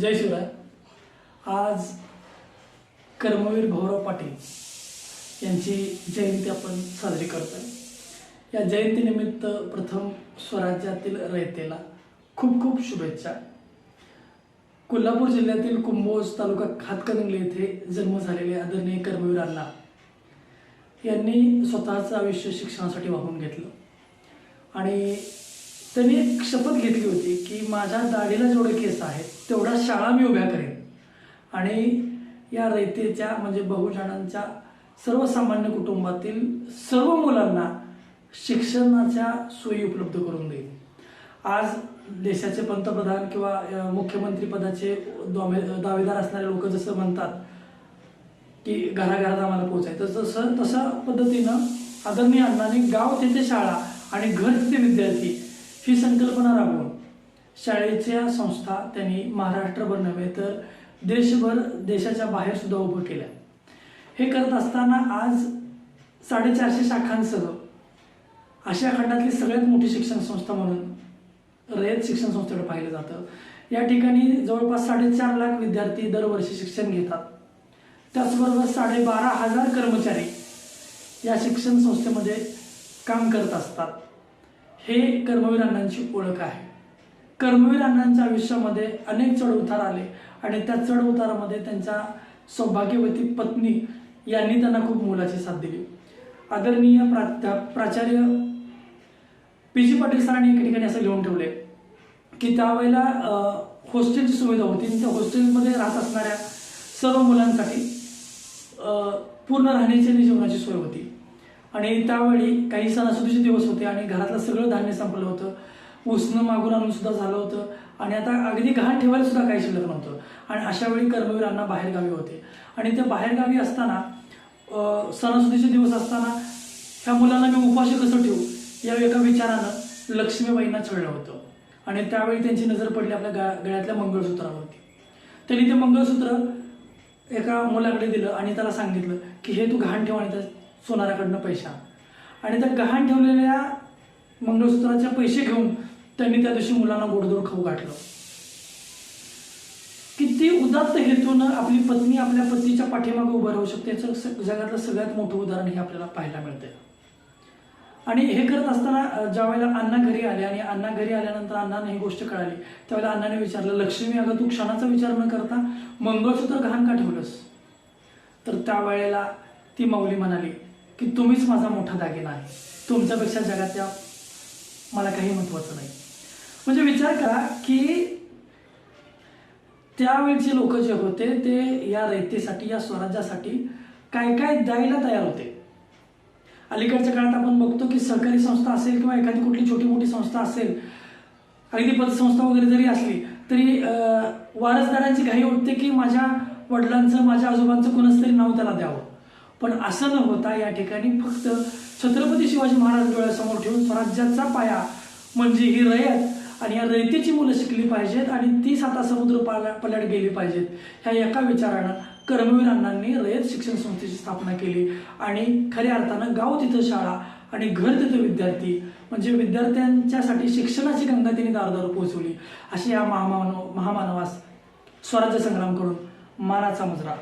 जय शिवराय. आज कर्मवीर भाऊराव पाटील यांची जयंती आपण साजरी करतोय. या जयंतीनिमित्त प्रथम स्वराज्यातील रयतेला खूप खूप शुभेच्छा. कोल्हापूर जिल्ह्यातील कुंभोज तालुका हातकणंगले येथे जन्म झालेले आदरणीय कर्मवीर अण्णा यांनी स्वतःचं आयुष्य शिक्षणासाठी वाहून घेतलं. आणि त्यांनी एक शपथ घेतली होती की माझ्या दाढीला जेवढे केस आहेत तेवढ्या शाळा मी उभ्या करेन. आणि या रयतेच्या म्हणजे बहुजनांच्या सर्वसामान्य कुटुंबातील सर्व मुलांना शिक्षणाच्या सोयी उपलब्ध करून देईल आज देशाचे पंतप्रधान किंवा मुख्यमंत्रीपदाचे मुख्यमंत्री पदाचे दावे- दावेदार असणारे लोक जसं म्हणतात की घराघरात आम्हाला पोहोचायचं तसं तशा पद्धतीनं आदरणीय अण्णांनी गाव तिथे शाळा आणि घर तिथे विद्यार्थी ही संकल्पना राबवून शाळेच्या संस्था त्यांनी महाराष्ट्रभर नव्हे तर देशभर देशाच्या बाहेर सुद्धा उभं केल्या. हे करत असताना आज साडेचारशे शाखांसह आशिया खंडातली सगळ्यात मोठी शिक्षण संस्था म्हणून रयत शिक्षण संस्थेकडे पाहिलं जातं. या ठिकाणी जवळपास साडेचार लाख विद्यार्थी दरवर्षी शिक्षण घेतात. त्याचबरोबर साडेबारा हजार कर्मचारी या शिक्षण संस्थेमध्ये काम करत असतात. हे कर्मवीर अण्णांची ओळख आहे. कर्मवीर अण्णांच्या आयुष्यामध्ये अनेक चढउतार आले आणि त्या चढउतारामध्ये त्यांच्या सौभाग्यवती पत्नी यांनी त्यांना खूप मोलाची साथ दिली. आदरणीय प्राध्या प्राचार्य पी जी पाटील सरांनी एका ठिकाणी असं लिहून ठेवले की त्यावेळेला हॉस्टेलची सुविधा होती. आणि त्या हॉस्टेलमध्ये राहत असणाऱ्या सर्व मुलांसाठी पूर्ण राहण्याची आणि जेवणाची सोय होती. आणि त्यावेळी काही सणासुदीचे दिवस होते आणि घरातलं सगळं धान्य संपलं होतं. उसणं मागून आणून सुद्धा झालं होतं. आणि आता अगदी घाण ठेवायला सुद्धा काही शिल्लक नव्हतं. आणि अशा वेळी कर्मवीरांना बाहेरगावी होते. आणि त्या बाहेरगावी असताना सणासुदीचे दिवस असताना ह्या मुलांना मी उपाशी कसं ठेवू? या एका विचारानं लक्ष्मीबाईंना छळलं होतं. आणि त्यावेळी त्यांची नजर पडली आपल्या गा गळ्यातल्या मंगळसूत्रावरती. त्यांनी ते मंगळसूत्र एका मुलाकडे दिलं आणि त्याला सांगितलं की हे तू घाण ठेव आणि त्या सोनाराकडनं पैसा. आणि त्या गहाण ठेवलेल्या मंगळसूत्राचे पैसे घेऊन त्यांनी त्या दिवशी मुलांना गोडधोड खाऊ गाठलं किती उदात्त हेतून आपली पत्नी आपल्या पतीच्या पाठीमागे उभं राहू शकते याचं जगातलं सगळ्यात मोठं उदाहरण हे आपल्याला पाहायला मिळते आणि हे करत असताना ज्या वेळेला अण्णा घरी आले आणि अण्णा घरी आल्यानंतर अण्णांना ही गोष्ट कळाली त्यावेळेला अण्णाने विचारलं लक्ष्मी अगं तू क्षणाचा विचार न करता मंगळसूत्र गहाण का ठेवलंस? तर त्यावेळेला ती माऊली म्हणाली की तुम्हीच माझा मोठा दागिना आहे. तुमच्यापेक्षा जगातल्या मला काही महत्वाचं नाही. म्हणजे विचार करा की त्यावेळचे लोक जे होते ते या रयतेसाठी या स्वराज्यासाठी काय काय द्यायला तयार होते. अलीकडच्या काळात आपण बघतो की सहकारी संस्था असेल किंवा एखादी कुठली छोटी मोठी संस्था असेल अगदी पतसंस्था वगैरे जरी असली तरी वारसदारांची घाई उठते की माझ्या वडिलांचं माझ्या आजोबांचं कोणाच तरी नाव त्याला द्यावं. पण असं न होता या ठिकाणी फक्त छत्रपती शिवाजी महाराज डोळ्यासमोर ठेवून स्वराज्याचा पाया म्हणजे ही रयत आणि या रयतेची मुलं शिकली पाहिजेत आणि ती साता समुद्र पाला पल्याड गेली पाहिजेत. ह्या एका विचारानं कर्मवीर अण्णांनी रयत शिक्षण संस्थेची स्थापना केली आणि खऱ्या अर्थानं गाव तिथं शाळा आणि घर तिथं विद्यार्थी म्हणजे विद्यार्थ्यांच्यासाठी शिक्षणाची गंगा त्यांनी दारदार पोहोचवली. अशी या महामानव महामानवास स्वराज्य संग्राम करून मानाचा मुजरा.